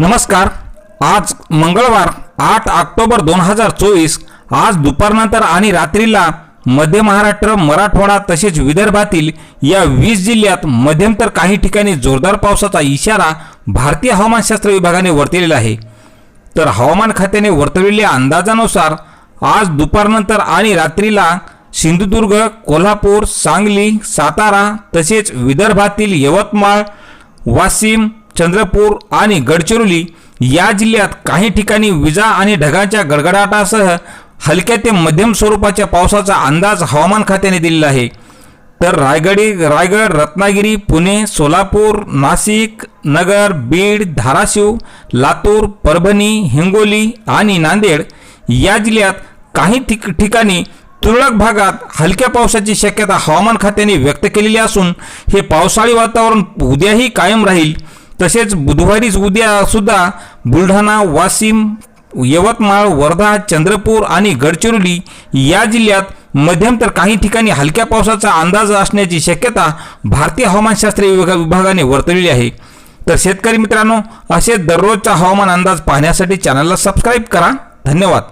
नमस्कार. आज मंगळवार आठ ऑक्टोबर दोन हजार चोवीस. आज दुपारनंतर आणि रात्रीला मध्य महाराष्ट्र मराठवाडा तसेच विदर्भातील या वीस जिल्ह्यात मध्यम तर काही ठिकाणी जोरदार पावसाचा इशारा भारतीय हवामानशास्त्र विभागाने वर्तवलेला आहे. तर हवामान खात्याने वर्तवलेल्या अंदाजानुसार आज दुपारनंतर आणि रात्रीला सिंधुदुर्ग कोल्हापूर सांगली सातारा तसेच विदर्भातील यवतमाळ वाशिम चंद्रपूर आणि गडचिरोली या जिल्ह्यात काही ठिकाणी विजा आणि ढगांच्या गडगडाटासह हलक्या ते मध्यम स्वरूपाच्या पावसाचा अंदाज हवामान खात्याने दिलेला आहे. तर रायगडी रायगड रत्नागिरी पुणे सोलापूर नाशिक नगर बीड धाराशिव लातूर परभणी हिंगोली आणि नांदेड या जिल्ह्यात काही ठिक ठिकाणी तुरळक भागात हलक्या पावसाची शक्यता हवामान खात्याने व्यक्त केलेली असून हे पावसाळी वातावरण उद्याही कायम राहील. तसेच बुधवारीच उद्या सुद्धा बुलढाणा वाशिम यवतमाळ वर्धा चंद्रपूर आणि गडचिरोली या जिल्ह्यात मध्यम तर काही ठिकाणी हलक्या पावसाचा अंदाज असण्याची शक्यता भारतीय हवामानशास्त्र विभागा विभागाने वर्तवली आहे. तर शेतकरी मित्रांनो असे दररोजचा हवामान अंदाज पाहण्यासाठी चॅनलला सबस्क्राईब करा. धन्यवाद.